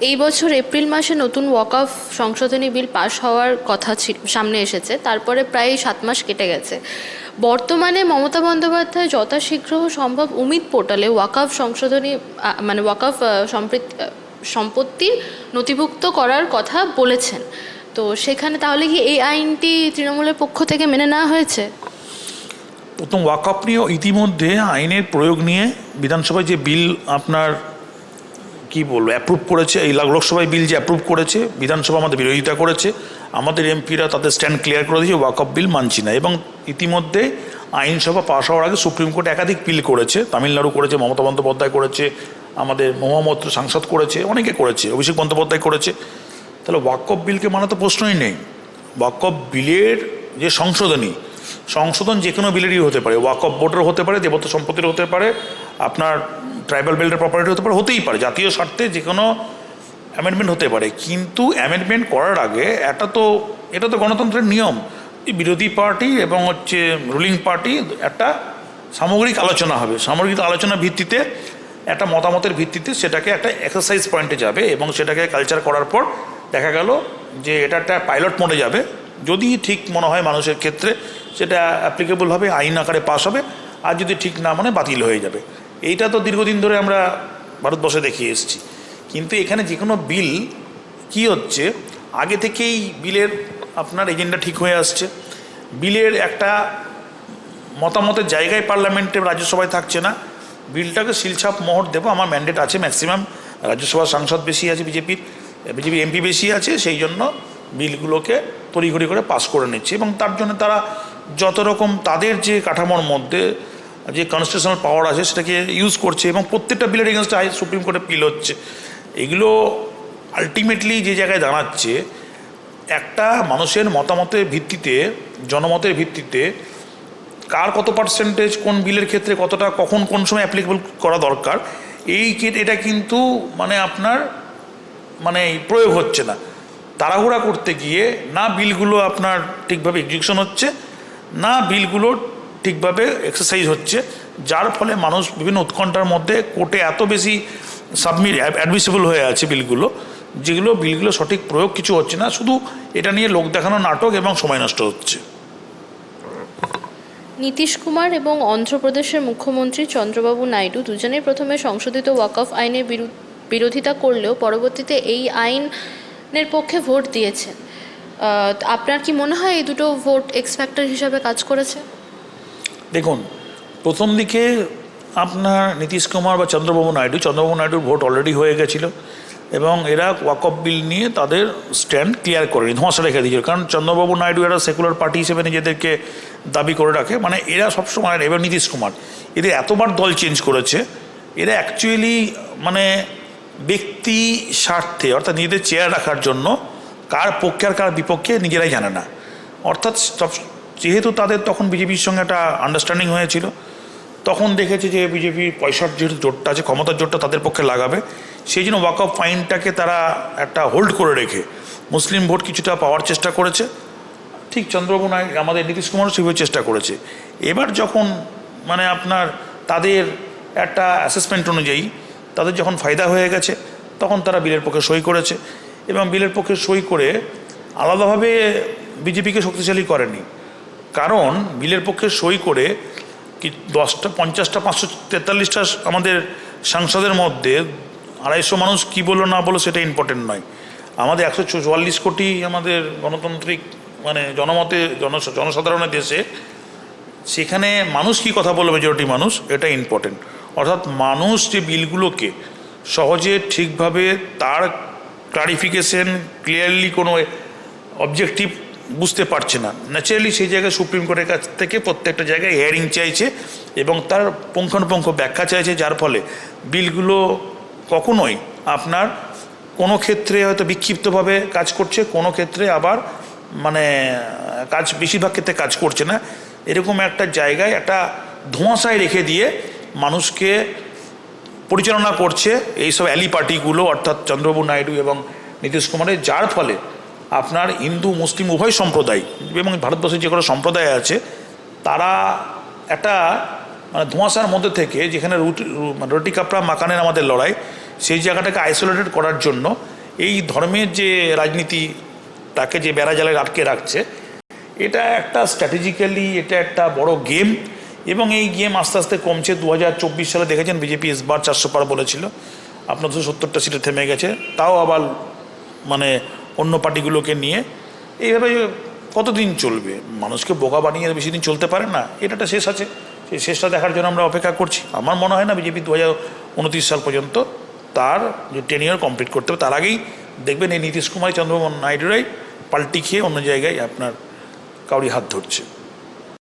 এই বছর এপ্রিল মাসে নতুন ওয়াক অফ সংশোধনী বিল পাশ হওয়ার কথা সামনে এসেছে। তারপরে প্রায় সাত মাস কেটে গেছে। বর্তমানে মমতা বন্দ্যোপাধ্যায় যথাশীঘ্র সম্ভব উমিদ পোর্টালে ওয়াকফ সংশোধনী মানে ওয়াকফ সম্পত্তির নথিভুক্ত করার কথা বলেছেন। তো সেখানে তাহলে কি এই আইনটি তৃণমূলের পক্ষ থেকে মেনে নেওয়া হয়েছে? প্রথম ওয়াকআপ নিয়ে ইতিমধ্যে আইনের প্রয়োগ নিয়ে বিধানসভায় যে বিল আপনার কি বলব? অ্যাপ্রুভ করেছে, এই লোকসভায় বিল যে অ্যাপ্রুভ করেছে, বিধানসভা আমাদের বিরোধিতা করেছে, আমাদের এমপিরা তাদের স্ট্যান্ড ক্লিয়ার করে দিয়েছে ওয়াকআপ বিল মানছি না। এবং ইতিমধ্যে আইনসভা পাশ হওয়ার আগে সুপ্রিম কোর্ট একাধিক বিল করেছে, তামিলনাড়ু করেছে, মমতা বন্দ্যোপাধ্যায় করেছে, আমাদের মহামত্র সাংসদ করেছে, অনেকে করেছে, অভিষেক বন্দ্যোপাধ্যায় করেছে। তাহলে ওয়াকআপ বিলকে মানা তো প্রশ্নই নেই। ওয়াকআপ বিলের যে সংশোধনী, সংশোধন যে কোনো বিলেরই হতে পারে ওয়াকআপ বোর্ডেরও হতে পারে দেবত্ব সম্পত্তির হতে পারে, আপনার ট্রাইবাল বেল্টের প্রপার্টি হতে পারে, হতেই পারে, জাতীয় স্বার্থে যে কোনো অ্যামেন্ডমেন্ট হতে পারে। কিন্তু অ্যামেন্ডমেন্ট করার আগে এটা তো এটা তো গণতন্ত্রের নিয়ম। বিরোধী পার্টি এবং হচ্ছে রুলিং পার্টি একটা সামগ্রিক আলোচনা হবে। সামগ্রিক আলোচনার ভিত্তিতে, একটা মতামতের ভিত্তিতে সেটাকে একটা এক্সারসাইজ পয়েন্টে যাবে এবং সেটাকে কালচার করার পর দেখা গেল যে এটা একটা পাইলট মোডে যাবে। যদি ঠিক মনে হয় মানুষের ক্ষেত্রে, সেটা অ্যাপ্লিকেবল হবে, আইন আকারে পাস হবে। আর যদি ঠিক না মনে বাতিল হয়ে যাবে। এইটা তো দীর্ঘদিন ধরে আমরা ভারতবর্ষে দেখিয়ে এসেছি। কিন্তু এখানে যে কোনো বিল কি হচ্ছে? আগে থেকেই বিলের আপনার এজেন্ডা ঠিক হয়ে আসছে। বিলের একটা মতামতের জায়গায় পার্লামেন্টে রাজ্যসভায় থাকছে না। বিলটাকে শিলছাপ মোহর দেবো, আমার ম্যান্ডেট আছে ম্যাক্সিমাম। রাজ্যসভার সাংসদ বেশি আছে বিজেপির বিজেপি এমপি বেশি আছে, সেই জন্য বিলগুলোকে তড়িঘড়ি করে পাস করে নিচ্ছে। এবং তার জন্য তারা যত রকম তাদের যে কাঠামোর মধ্যে যে কনস্টিটিউশনাল পাওয়ার আছে সেটাকে ইউজ করছে এবং প্রত্যেকটা বিলের এগেনস্টে হাই সুপ্রিম কোর্টে পিল হচ্ছে। এগুলো আলটিমেটলি যে জায়গায় দাঁড়াচ্ছে, একটা মানুষের মতামতের ভিত্তিতে, জনমতের ভিত্তিতে কার কত পার্সেন্টেজ কোন বিলের ক্ষেত্রে কতটা, কখন, কোন সময় অ্যাপ্লিকেবল করা দরকার, এই এটা কিন্তু মানে আপনার মানে প্রয়োগ হচ্ছে না। তাড়াহুড়া করতে গিয়ে না বিলগুলো আপনার ঠিকভাবে এক্সিকিউশন হচ্ছে, না বিলগুলো ঠিকভাবে এক্সারসাইজ হচ্ছে, যার ফলে মানুষ বিভিন্ন উৎকণ্ঠার মধ্যে কোর্টে এত বেশি সাবমিট অ্যাডমিসিবল হয়ে আছে বিলগুলো, যেগুলো, বিলগুলো সঠিক প্রয়োগ কিছু হচ্ছে না, শুধু এটা নিয়ে লোক দেখানো নাটক এবং সময় নষ্ট হচ্ছে। নীতিশ কুমার এবং অন্ধ্রপ্রদেশের মুখ্যমন্ত্রী চন্দ্রবাবু নাইডু দুজনেই প্রথমে সংশোধিত ওয়াকফ আইনের বিরু- বিরোধিতা করলেও পরবর্তীতে এই আইনের পক্ষে ভোট দিয়েছেন। আপনার কি মনে হয় এই দুটো ভোট এক্স ফ্যাক্টর হিসাবে কাজ করেছে? দেখুন, প্রথম দিকে আপনার নীতিশ কুমার বা চন্দ্রবাবু নাইডু, চন্দ্রবাবু নাইডুর ভোট অলরেডি হয়ে গেছিল এবং এরা ওয়াকফ বিল নিয়ে তাদের স্ট্যান্ড ক্লিয়ার করেনি, ধোঁয়াশা রেখে দিয়েছিল। কারণ চন্দ্রবাবু নাইডু এরা সেকুলার পার্টি হিসেবে নিজেদেরকে দাবি করে রাখে। মানে এরা সবসময় এবার নীতিশ কুমার, এদের এতবার দল চেঞ্জ করেছে, এরা অ্যাকচুয়ালি মানে ব্যক্তি স্বার্থে, অর্থাৎ নিজেদের চেয়ার রাখার জন্য কার পক্ষে আর কার বিপক্ষে নিজেরাই জানে না। অর্থাৎ সব যেহেতু তাদের তখন বিজেপির সঙ্গে একটা আন্ডারস্ট্যান্ডিং হয়েছিল, তখন দেখেছে যে বিজেপির পয়সার যেহেতু জোটটা আছে, ক্ষমতার জোটটা তাদের পক্ষে লাগাবে। সেই জন্য ওয়াক অফ ফাইনটাকে তারা একটা হোল্ড করে রেখে মুসলিম ভোট কিছুটা পাওয়ার চেষ্টা করেছে। ঠিক চন্দ্রবাবু নাইডু আমাদের নীতিশ কুমারও সেভাবে চেষ্টা করেছে। এবার যখন মানে আপনার তাদের একটা অ্যাসেসমেন্ট অনুযায়ী তাদের যখন ফায়দা হয়ে গেছে, তখন তারা বিলের পক্ষে সই করেছে এবং বিলের পক্ষে সই করে আলাদাভাবে বিজেপিকে শক্তিশালী করেনি। কারণ বিলের পক্ষে সই করে কি দশটা, পঞ্চাশটা, পাঁচশো, তেতাল্লিশটা আমাদের সাংসদের মধ্যে আড়াইশো মানুষ কি বলল না বলো সেটা ইম্পর্টেন্ট নয়। আমাদের একশো চুয়াল্লিশ কোটি আমাদের গণতান্ত্রিক মানে জনমতে, জন, জনসাধারণের দেশে, সেখানে মানুষ কি কথা বলবে মেজরিটি মানুষ, এটা ইম্পর্টেন্ট অর্থাৎ মানুষ যে বিলগুলোকে সহজে, ঠিকভাবে তার ক্লারিফিকেশন ক্লিয়ারলি কোনো অবজেক্টিভ বুঝতে পারছে না। ন্যাচারালি সেই জায়গায় সুপ্রিম কোর্টের কাছ থেকে প্রত্যেকটা জায়গায় হিয়ারিং চাইছে এবং তার পুঙ্খানুপুঙ্খ ব্যাখ্যা চাইছে, যার ফলে বিলগুলো কখনোই আপনার কোনো ক্ষেত্রে হয়তো বিক্ষিপ্তভাবে কাজ করছে, কোনো ক্ষেত্রে আবার মানে কাজ বেশিরভাগ ক্ষেত্রে কাজ করছে না। এরকম একটা জায়গায় একটা ধোঁয়াশায় রেখে দিয়ে মানুষকে পরিচালনা করছে এইসব অ্যালি পার্টিগুলো, অর্থাৎ চন্দ্রবাবু নাইডু এবং নীতিশ কুমারের, যার ফলে আপনার হিন্দু, মুসলিম উভয় সম্প্রদায় এবং ভারতবর্ষের যে কোনো সম্প্রদায় আছে, তারা একটা মানে ধোঁয়াশার মধ্যে থেকে যেখানে রুটি মানে রুটি কাপড়া মাকানের আমাদের লড়াই, সেই জায়গাটাকে আইসোলেটেড করার জন্য এই ধর্মের যে রাজনীতি তাকে যে বেড়াজালে আটকে রাখছে, এটা একটা স্ট্র্যাটেজিক্যালি এটা একটা বড় গেম এবং এই গেম আস্তে আস্তে কমছে। দু হাজার চব্বিশ সালে দেখেছেন বিজেপি এসবার চারশো পার বলেছিল। আপনার দুশো সত্তরটা সিটে থেমে গেছে। তাও আবার মানে অন্য পার্টিগুলোকে নিয়ে, এইভাবে কতদিন চলবে? মানুষকে বোকা বানিয়ে বেশি দিন চলতে পারে না। এটা একটা শেষ আছে। সেই শেষটা দেখার জন্য আমরা অপেক্ষা করছি। আমার মনে হয় না বিজেপি দু হাজার উনত্রিশ সাল পর্যন্ত তার যে টেন ইয়ার কমপ্লিট করতে হবে, তার আগেই দেখবেন এই নীতিশ কুমার, চন্দ্রমোহন নাইডুরাই পাল্টি খেয়ে অন্য জায়গায় আপনার কাউরি হাত ধরছে।